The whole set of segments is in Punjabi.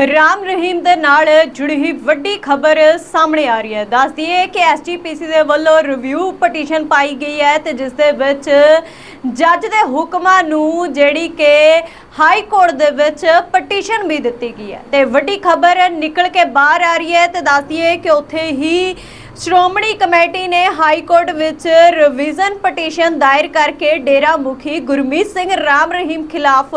ਰਾਮ ਰਹੀਮ ਦੇ ਨਾਲ ਜੁੜੀ ਹੋਈ ਵੱਡੀ ਖਬਰ ਸਾਹਮਣੇ ਆ ਰਹੀ ਹੈ। ਦੱਸ ਦਈਏ ਕਿ ਐਸਜੀਪੀਸੀ ਦੇ ਵੱਲੋਂ ਰਿਵਿਊ ਪਟੀਸ਼ਨ ਪਾਈ ਗਈ ਹੈ ਤੇ ਜਿਸ ਦੇ ਵਿੱਚ ਜੱਜ ਦੇ ਹੁਕਮਾਂ ਨੂੰ ਜਿਹੜੀ ਕਿ ਹਾਈ ਕੋਰਟ ਦੇ ਵਿੱਚ ਪਟੀਸ਼ਨ ਵੀ ਦਿੱਤੀ ਗਈ ਹੈ। ਤੇ ਵੱਡੀ ਖਬਰ ਨਿਕਲ ਕੇ ਬਾਹਰ ਆ ਰਹੀ ਹੈ ਤੇ ਦੱਸ ਦਈਏ ਕਿ ਉੱਥੇ ਹੀ ਸ਼੍ਰੋਮਣੀ ਕਮੇਟੀ ਨੇ ਹਾਈ ਕੋਰਟ ਵਿੱਚ ਰਿਵੀਜ਼ਨ ਪਟੀਸ਼ਨ ਦਾਇਰ ਕਰਕੇ ਡੇਰਾ ਮੁਖੀ ਗੁਰਮੀਤ ਸਿੰਘ ਰਾਮ ਰਹੀਮ ਖਿਲਾਫ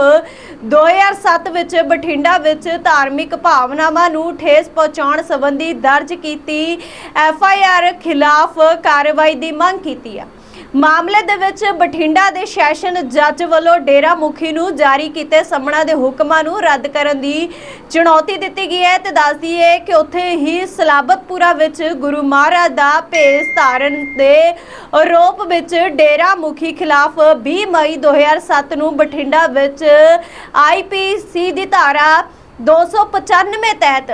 2007 ਵਿੱਚ ਬਠਿੰਡਾ ਵਿੱਚ ਧਾਰਮਿਕ ਭਾਵਨਾਵਾਂ ਨੂੰ ਠੇਸ ਪਹੁੰਚਾਉਣ ਸੰਬੰਧੀ ਦਰਜ ਕੀਤੀ ਐਫ ਆਈ ਆਰ ਖਿਲਾਫ ਕਾਰਵਾਈ ਦੀ ਮੰਗ ਕੀਤੀ ਹੈ। ਮਾਮਲੇ ਦੇ ਵਿੱਚ ਬਠਿੰਡਾ ਦੇ ਸੈਸ਼ਨ ਜੱਜ ਵੱਲੋਂ ਡੇਰਾ ਮੁਖੀ ਨੂੰ ਜਾਰੀ ਕੀਤੇ ਸਮਣਾ ਦੇ ਹੁਕਮਾਂ ਨੂੰ ਰੱਦ ਕਰਨ ਦੀ ਚੁਣੌਤੀ ਦਿੱਤੀ ਗਈ ਹੈ ਤੇ ਦੱਸਦੀ ਹੈ ਕਿ ਉੱਥੇ ਹੀ ਸਲਾਬਤਪੁਰਾ ਵਿੱਚ ਗੁਰੂ ਮਹਾਰਾਜ ਦਾ ਭੇਸ ਧਾਰਨ ਦੇ ਆਰੋਪ ਵਿੱਚ ਡੇਰਾ ਮੁਖੀ ਖਿਲਾਫ 20 ਮਈ 2007 ਨੂੰ ਬਠਿੰਡਾ ਵਿੱਚ ਆਈਪੀਸੀ ਦੀ ਧਾਰਾ 295 ਤਹਿਤ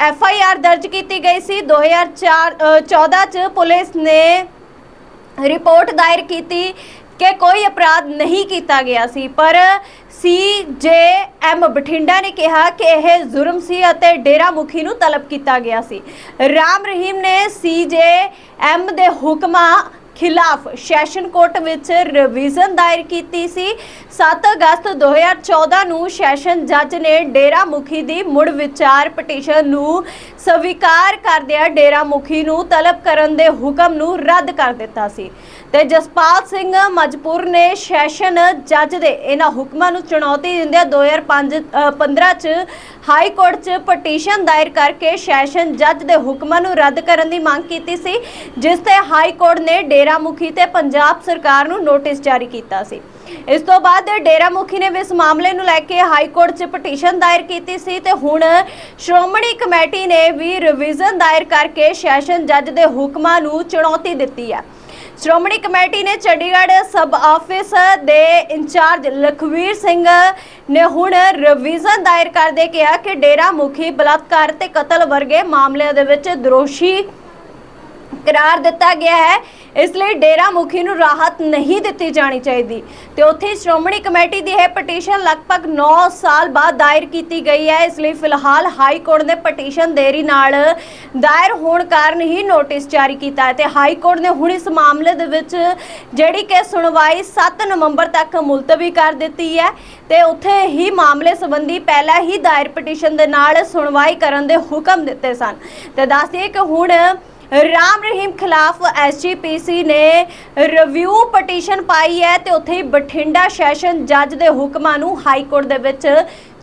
ਐਫ ਆਈ ਆਰ ਦਰਜ ਕੀਤੀ ਗਈ ਸੀ। 2014 ਚ ਪੁਲਿਸ ਨੇ ਰਿਪੋਰਟ ਦਾਇਰ ਕੀਤੀ ਕਿ ਕੋਈ ਅਪਰਾਧ ਨਹੀਂ ਕੀਤਾ ਗਿਆ ਸੀ, ਪਰ ਸੀ ਜੇ ਐਮ ਬਠਿੰਡਾ ਨੇ ਕਿਹਾ ਕਿ ਇਹ ਜ਼ੁਰਮ ਸੀ ਅਤੇ ਡੇਰਾ ਮੁਖੀ ਨੂੰ ਤਲਬ ਕੀਤਾ ਗਿਆ ਸੀ। ਰਾਮ ਰਹੀਮ ਨੇ ਸੀ ਜੇ ਐਮ ਦੇ ਹੁਕਮਾਂ ਖਿਲਾਫ ਸੈਸ਼ਨ ਕੋਰਟ ਵਿੱਚ ਰਿਵੀਜ਼ਨ ਦਾਇਰ ਕੀਤੀ ਸੀ। 7 ਅਗਸਤ 2014 ਨੂੰ ਸੈਸ਼ਨ ਜੱਜ ਨੇ ਡੇਰਾ ਮੁਖੀ ਦੀ ਮੁੜ ਵਿਚਾਰ ਪਟੀਸ਼ਨ ਨੂੰ ਸਵੀਕਾਰ ਕਰਦਿਆਂ ਡੇਰਾ ਮੁਖੀ ਨੂੰ ਤਲਬ ਕਰਨ ਦੇ ਹੁਕਮ ਨੂੰ ਰੱਦ ਕਰ ਦਿੱਤਾ ਸੀ। ਤੇ ਜਸਪਾਲ ਸਿੰਘ ਮਜਪੁਰ ਨੇ ਸੈਸ਼ਨ ਜੱਜ ਦੇ ਇਹਨਾਂ ਹੁਕਮਾਂ ਨੂੰ ਚੁਣੌਤੀ ਦਿੰਦਿਆਂ 2005 ਅ, 15 ਚ ਹਾਈ ਕੋਰਟ 'ਚ ਪਟੀਸ਼ਨ ਦਾਇਰ ਕਰਕੇ ਸੈਸ਼ਨ ਜੱਜ ਦੇ ਹੁਕਮਾਂ ਨੂੰ ਰੱਦ ਕਰਨ ਦੀ ਮੰਗ ਕੀਤੀ ਸੀ। ਜਿਸ ਤੇ ਹਾਈ ਕੋਰਟ ਨੇ ਡੇਰਾ ਮੁਖੀ ਤੇ ਪੰਜਾਬ ਸਰਕਾਰ ਨੂੰ ਨੋਟਿਸ ਜਾਰੀ ਕੀਤਾ ਸੀ। ਇਸ ਤੋਂ ਬਾਅਦ ਡੇਰਾ ਮੁਖੀ ਨੇ ਇਸ ਮਾਮਲੇ ਨੂੰ ਲੈ ਕੇ ਹਾਈ ਕੋਰਟ 'ਚ ਪਟੀਸ਼ਨ ਦਾਇਰ ਕੀਤੀ ਸੀ ਤੇ ਹੁਣ ਸ਼੍ਰੋਮਣੀ ਕਮੇਟੀ ਨੇ ਵੀ ਰਿਵੀਜ਼ਨ ਦਾਇਰ ਕਰਕੇ ਸੈਸ਼ਨ ਜੱਜ ਦੇ ਹੁਕਮਾਂ ਨੂੰ ਚੁਣੌਤੀ ਦਿੱਤੀ ਹੈ। ਸ਼੍ਰੋਮਣੀ ਕਮੇਟੀ ਨੇ ਚੰਡੀਗੜ੍ਹ ਸਬ ਆਫਿਸ ਦੇ ਇੰਚਾਰਜ ਲਖਵੀਰ ਸਿੰਘ ਨੇ ਹੁਣ ਰਿਵੀਜ਼ਨ ਦਾਇਰ ਕਰਦੇ ਕਿਹਾ ਕਿ ਡੇਰਾ ਮੁਖੀ ਬਲਾਤਕਾਰ ਤੇ ਕਤਲ ਵਰਗੇ ਮਾਮਲਿਆਂ ਦੇ ਵਿੱਚ ਦੋਸ਼ੀ ਕਰਾਰ ਦਿੱਤਾ ਗਿਆ ਹੈ। ਇਸ ਲਈ ਡੇਰਾ ਮੁਖੀ ਨੂੰ ਰਾਹਤ ਨਹੀਂ ਦਿੱਤੀ ਜਾਣੀ ਚਾਹੀਦੀ। ਤੇ ਉੱਥੇ ਸ਼੍ਰੋਮਣੀ ਕਮੇਟੀ ਦੀ ਇਹ ਪਟੀਸ਼ਨ ਲਗਭਗ 9 ਸਾਲ ਬਾਅਦ ਦਾਇਰ ਕੀਤੀ ਗਈ ਹੈ। ਇਸ ਲਈ ਫਿਲਹਾਲ ਹਾਈ ਕੋਰਟ ਨੇ ਪਟੀਸ਼ਨ ਦੇਰੀ ਨਾਲ ਦਾਇਰ ਹੋਣ ਕਾਰਨ ਹੀ ਨੋਟਿਸ ਜਾਰੀ ਕੀਤਾ ਹੈ। ਤੇ ਹਾਈ ਕੋਰਟ ਨੇ ਹੁਣ ਇਸ ਮਾਮਲੇ ਦੇ ਵਿੱਚ ਜਿਹੜੀ ਕਿ ਸੁਣਵਾਈ 7 ਨਵੰਬਰ ਤੱਕ ਮੁਲਤਵੀ ਕਰ ਦਿੱਤੀ ਹੈ। ਤੇ ਉੱਥੇ ਹੀ ਮਾਮਲੇ ਸੰਬੰਧੀ ਪਹਿਲਾਂ ਹੀ ਦਾਇਰ ਪਟੀਸ਼ਨ ਦੇ ਨਾਲ ਸੁਣਵਾਈ ਕਰਨ ਦੇ ਹੁਕਮ ਦਿੱਤੇ ਸਨ। ਤੇ ਦੱਸ ਕਿ ਹੁਣ ਰਾਮ ਰਹੀਮ ਖਿਲਾਫ ਐਸਜੀਪੀਸੀ ਨੇ ਰਿਵਿਊ ਪਟੀਸ਼ਨ ਪਾਈ ਹੈ ਤੇ ਉੱਥੇ ਹੀ ਬਠਿੰਡਾ ਸੈਸ਼ਨ ਜੱਜ ਦੇ ਹੁਕਮਾਂ ਨੂੰ ਹਾਈ ਕੋਰਟ ਦੇ ਵਿੱਚ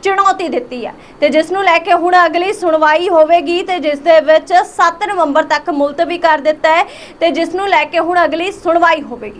ਚੁਣੌਤੀ ਦਿੱਤੀ ਹੈ। ਤੇ ਜਿਸ ਨੂੰ ਲੈ ਕੇ ਹੁਣ ਅਗਲੀ ਸੁਣਵਾਈ ਹੋਵੇਗੀ ਤੇ ਜਿਸ ਦੇ ਵਿੱਚ 7 ਨਵੰਬਰ ਤੱਕ ਮੁਲਤਵੀ ਕਰ ਦਿੱਤਾ ਹੈ ਤੇ ਜਿਸ ਨੂੰ ਲੈ ਕੇ ਹੁਣ ਅਗਲੀ ਸੁਣਵਾਈ ਹੋਵੇਗੀ।